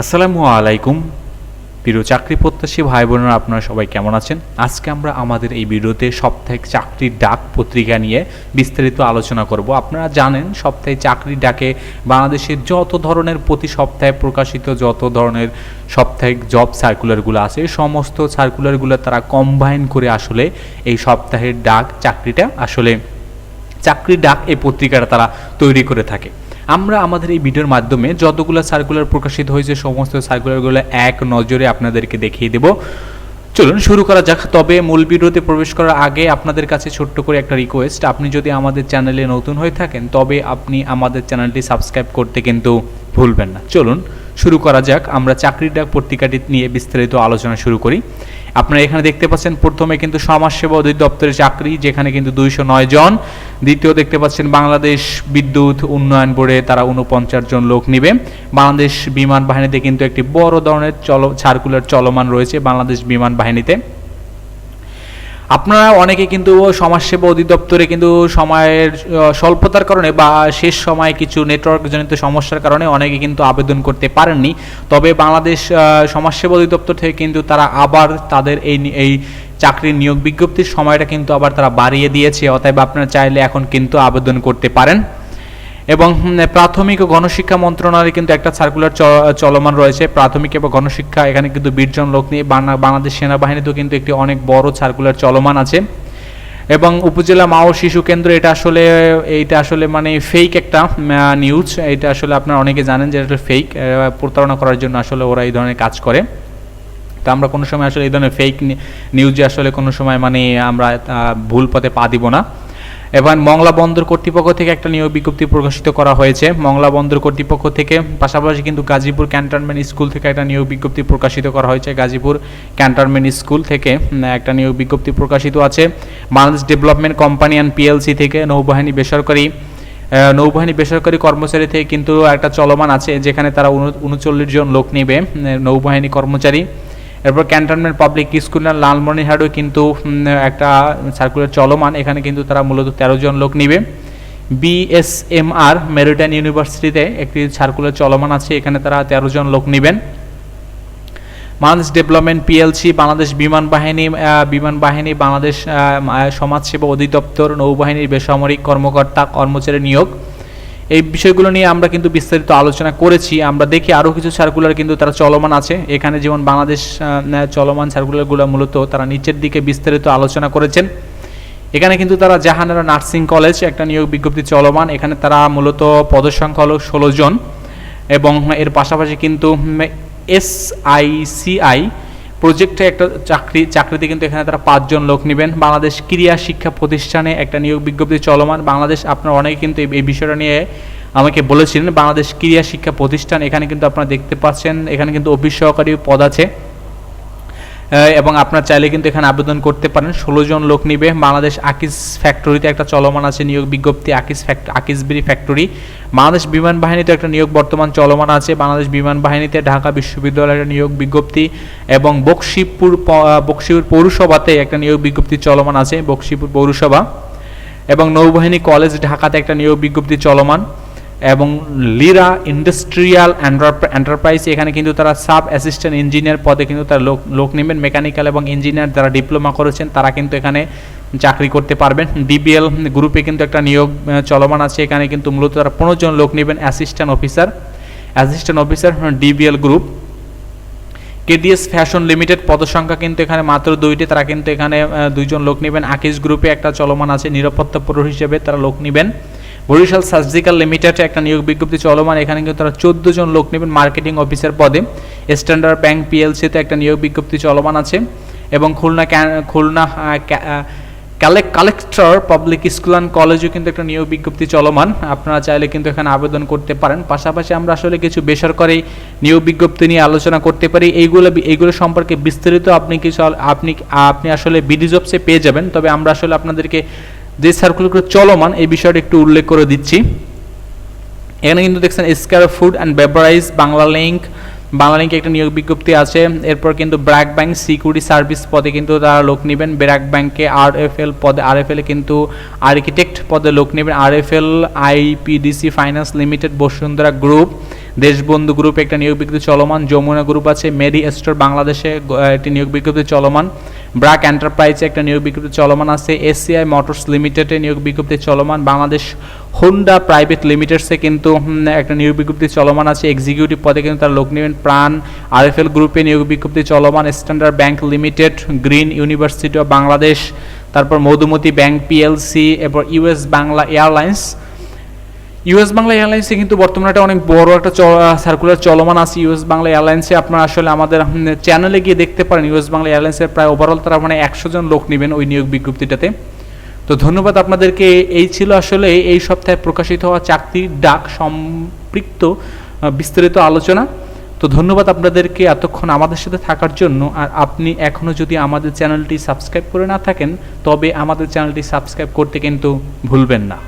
আসসালামু আলাইকুম। প্রিয় চাকরি প্রত্যাশী ভাই বোনেরা, আপনারা সবাই কেমন আছেন? আজকে আমরা আমাদের এই ভিডিওতে সপ্তাহে চাকরির ডাক পত্রিকা নিয়ে বিস্তারিত আলোচনা করব। আপনারা জানেন, সপ্তাহে চাকরির ডাকে বাংলাদেশের যত ধরনের প্রতি সপ্তাহে প্রকাশিত যত ধরনের সপ্তাহে জব সার্কুলারগুলো আছে, সমস্ত সার্কুলারগুলো তারা কম্বাইন করে আসলে এই সপ্তাহের ডাক চাকরিটা আসলে চাকরির ডাক এই পত্রিকাটা তারা তৈরি করে থাকে। আমরা আমাদের এই ভিডিওর মাধ্যমে যতগুলো সার্কুলার প্রকাশিত হয়েছে, সমস্ত সার্কুলারগুলো এক নজরে আপনাদেরকে দেখিয়ে দেব। চলুন শুরু করা যাক। তবে মূল ভিডিওতে প্রবেশ করার আগে আপনাদের কাছে ছোট্ট করে একটা রিকোয়েস্ট আপনি যদি আমাদের চ্যানেলে নতুন হয়ে থাকেন, তবে আপনি আমাদের চ্যানেলটি সাবস্ক্রাইব করতে কিন্তু ভুলবেন না। চলুন শুরু করা যাক। আমরা চাকরির ডাক পত্রিকাটি নিয়ে বিস্তারিত আলোচনা শুরু করি। আপনারা এখানে দেখতে পাচ্ছেন, প্রথমে কিন্তু সমাজসেবা অধিদপ্তরের চাকরি, যেখানে কিন্তু দুইশো নয় জন। দ্বিতীয় দেখতে পাচ্ছেন, বাংলাদেশ বিদ্যুৎ উন্নয়ন বোর্ডে তারা উনপঞ্চাশ জন লোক নিবে। বাংলাদেশ বিমান বাহিনীতে কিন্তু একটি বড় ধরনের চল, সার্কুলার চলমান রয়েছে বাংলাদেশ বিমান বাহিনীতে। আপনারা অনেকে কিন্তু সমাজসেবা অধিদপ্তরে কিন্তু সময়ের স্বল্পতার কারণে বা শেষ সময়ে কিছু নেটওয়ার্কজনিত সমস্যার কারণে অনেকে কিন্তু আবেদন করতে পারেননি। তবে বাংলাদেশ সমাজসেবা অধিদপ্তর থেকে কিন্তু তারা আবার তাদের এই এই চাকরির নিয়োগ বিজ্ঞপ্তির সময়টা কিন্তু আবার তারা বাড়িয়ে দিয়েছে। অতএব আপনারা চাইলে এখন কিন্তু আবেদন করতে পারেন। এবং প্রাথমিক ও গণশিক্ষা মন্ত্রণালয়ে কিন্তু একটা সার্কুলার চলমান রয়েছে। প্রাথমিক এবং গণশিক্ষা, এখানে কিন্তু বিশজন লোক নিয়ে বাংলা- বাংলাদেশ সেনাবাহিনীতেও কিন্তু একটি অনেক বড় সার্কুলার চলমান আছে। এবং উপজেলা মা ও শিশু কেন্দ্র, এটা আসলে, এইটা আসলে মানে ফেক একটা নিউজ এটা আসলে আপনারা অনেকে জানেন যে এটা ফেক প্রতারণা করার জন্য আসলে ওরা এই ধরনের কাজ করে। তো আমরা কোনো সময় আসলে এই ধরনের ফেক নিউজে আসলে কোনো সময় মানে আমরা ভুল পথে পা দিব না। এবার মংলা বন্দর কর্তৃপক্ষ থেকে একটা নিয়োগ বিজ্ঞপ্তি প্রকাশিত করা হয়েছে। মংলা বন্দর কর্তৃপক্ষ থেকে পাশাপাশি কিন্তু গাজীপুর ক্যান্টনমেন্ট স্কুল থেকে একটা নিয়োগ বিজ্ঞপ্তি প্রকাশিত করা হয়েছে। গাজীপুর ক্যান্টনমেন্ট স্কুল থেকে একটা নিয়োগ বিজ্ঞপ্তি প্রকাশিত আছে। Bangladesh development company and PLC থেকে নৌবাহিনী বেসরকারি নৌবাহিনী বেসরকারি কর্মচারী থেকে কিন্তু একটা চলমান আছে, যেখানে তারা উনচল্লিশ জন লোক নেবে নৌবাহিনী কর্মচারী। এরপর ক্যান্টনমেন্ট পাবলিক স্কুল আর লালমনিরহাটেও কিন্তু একটা সার্কুলার চলমান। এখানে কিন্তু তারা মূলত তেরো জন লোক নিবে। বিএসএমআর মেরিটাইন ইউনিভার্সিটিতে একটি সার্কুলার চলমান আছে। এখানে তারা তেরো জন লোক নেবেন। বাংলাদেশ ডেভেলপমেন্ট পিএলসি বাংলাদেশ বিমান বাহিনী বিমান বাহিনী, বাংলাদেশ সমাজসেবা অধিদপ্তর, নৌবাহিনীর বেসামরিক কর্মকর্তা, কর্মচারী নিয়োগ। এই বিষয়গুলো নিয়ে আমরা কিন্তু বিস্তারিত আলোচনা করেছি। আমরা দেখি আরও কিছু সার্কুলার কিন্তু তারা চলমান আছে। এখানে যেমন বাংলাদেশ চলমান সার্কুলারগুলো মূলত তারা নিচের দিকে বিস্তারিত আলোচনা করেছেন। এখানে কিন্তু তারা জাহানারা নার্সিং কলেজ একটা নিয়োগ বিজ্ঞপ্তি চলমান। এখানে তারা মূলত পদসংখ্যা হলো ষোলো জন এবং এর পাশাপাশি কিন্তু এসআইসিআই প্রজেক্টে একটা চাকরি, চাকরিতে কিন্তু এখানে তারা পাঁচজন লোক নেবেন। বাংলাদেশ ক্রিয়া শিক্ষা প্রতিষ্ঠানে একটা নিয়োগ বিজ্ঞপ্তি চলমান। বাংলাদেশ, আপনার অনেকে কিন্তু এই- বিষয়টা নিয়ে আমাকে বলেছিলেন। বাংলাদেশ ক্রিয়া শিক্ষা প্রতিষ্ঠান, এখানে কিন্তু আপনারা দেখতে পাচ্ছেন, এখানে কিন্তু অফিস সহকারী পদ আছে। এবং আপনার চাইলে কিন্তু এখানে আবেদন করতে পারেন। ষোলো জন লোক নিবে। বাংলাদেশ আকিস ফ্যাক্টরিতে একটা চলমান আছে নিয়োগ বিজ্ঞপ্তি, আকিস ফ্যাক্ট, আকিসবিরি ফ্যাক্টরি। বাংলাদেশ বিমান বাহিনীতে একটা নিয়োগ বর্তমান চলমান আছে। বাংলাদেশ বিমান বাহিনীতে ঢাকা বিশ্ববিদ্যালয়ের নিয়োগ বিজ্ঞপ্তি এবং বক্সিপুর বক্সিপুর পৌরসভাতে একটা নিয়োগ বিজ্ঞপ্তি চলমান আছে, বক্সিপুর পৌরসভা। এবং নৌবাহিনী কলেজ ঢাকাতে একটা নিয়োগ বিজ্ঞপ্তি চলমান। এবং লিরা ইন্ডাস্ট্রিয়াল এন্টারপ্রাইজ এখানে কিন্তু তারা সাব অ্যাসিস্ট্যান্ট ইঞ্জিনিয়ার পদে কিন্তু তারা লোক লোক নেবেন। মেকানিক্যাল এবং ইঞ্জিনিয়ার যারা ডিপ্লোমা করেছেন, তারা কিন্তু এখানে চাকরি করতে পারবেন। ডিবিএল গ্রুপে কিন্তু একটা নিয়োগ চলমান আছে। এখানে কিন্তু মূলত তারা পনেরো জন লোক নেবেন assistant officer assistant officer DBL group KDS fashion limited পদসংখ্যা কিন্তু এখানে মাত্র দুইটি। তারা কিন্তু এখানে দুইজন লোক নেবেন। আকিস গ্রুপে একটা চলমান আছে। নিরাপত্তা পুরো হিসেবে তারা লোক নেবেন। বরিশাল সার্জিক্যাল লিমিটেডে একটা নিয়োগ বিজ্ঞপ্তি চলমান। এখানে কিন্তু তারা চোদ্দ জন লোক নেবেন মার্কেটিং অফিসার পদে। স্ট্যান্ডার্ড ব্যাংক পিএলসিতে একটা নিয়োগ বিজ্ঞপ্তি চলমান আছে এবং Khulna Khulna collect collector public school and কলেজেও কিন্তু একটা নিয়োগ বিজ্ঞপ্তি চলমান। আপনারা চাইলে কিন্তু এখানে আবেদন করতে পারেন। পাশাপাশি আমরা আসলে কিছু বেসরকারি নিয়োগ বিজ্ঞপ্তি নিয়ে আলোচনা করতে পারি। এইগুলো এইগুলো সম্পর্কে বিস্তারিত আপনি কিছু আপনি আপনি আসলে বিডি জবসে পেয়ে যাবেন। তবে আমরা আসলে আপনাদেরকে যে সার্কুলারগুলো চলমান, এই বিষয়টা একটু উল্লেখ করে দিচ্ছি। এখানে কিন্তু দেখছেন স্কার food and beverage Banglalink Bangla লিঙ্কে একটা নিয়োগ বিজ্ঞপ্তি আছে। এরপর কিন্তু ব্র্যাক ব্যাংক সিকিউরিটি সার্ভিস পদে কিন্তু তারা লোক নেবেন। ব্র্যাক ব্যাংকে আর এফ এল পদে আর এফ এল কিন্তু আর্কিটেক্ট পদে লোক নেবেন। R F L IPDC finance limited Bashundhara group Deshbandhu গ্রুপে একটা নিয়োগ বিজ্ঞপ্তি চলমান। যমুনা গ্রুপ আছে মেরি স্টোর বাংলাদেশে একটি নিয়োগ বিজ্ঞপ্তি চলমান। ব্রাক এন্টারপ্রাইজে একটা নিয়োগ বিজ্ঞপ্তি চলমান আছে। এসিআই মোটরস লিমিটেডে নিয়োগ বিজ্ঞপ্তি চলমান। বাংলাদেশ হোন্ডা প্রাইভেট লিমিটেডসে কিন্তু একটা নিয়োগ বিজ্ঞপ্তি চলমান আছে। এক্সিকিউটিভ পদে কিন্তু তার লোক নেবেন প্রাণ। আরএফএল গ্রুপে নিয়োগ বিজ্ঞপ্তি চলমান। Standard bank limited, green university of Bangladesh, তারপর মধুমতি ব্যাংক পিএলসি, এরপর US Bangla airlines. US Bangla এয়ারলাইন্সে কিন্তু বর্তমানে একটা অনেক বড় একটা সার্কুলার চলমান আছে ইউএস বাংলা এয়ারলাইন্সে আপনারা আসলে আমাদের চ্যানেলে গিয়ে দেখতে পারেন ইউএস বাংলা এয়ারলাইন্সের প্রায় ওভারঅল তারা মানে একশো জন লোক নেবেন ওই নিয়োগ বিজ্ঞপ্তিটাতে। তো ধন্যবাদ আপনাদেরকে। এই ছিল আসলে এই সপ্তাহে প্রকাশিত হওয়া চাকরির ডাক সম্পৃক্ত বিস্তারিত আলোচনা। তো ধন্যবাদ আপনাদেরকে এতক্ষণ আমাদের সাথে থাকার জন্য। আর আপনি এখনও যদি আমাদের চ্যানেলটি সাবস্ক্রাইব করে না থাকেন, তবে আমাদের চ্যানেলটি সাবস্ক্রাইব করতে কিন্তু ভুলবেন না।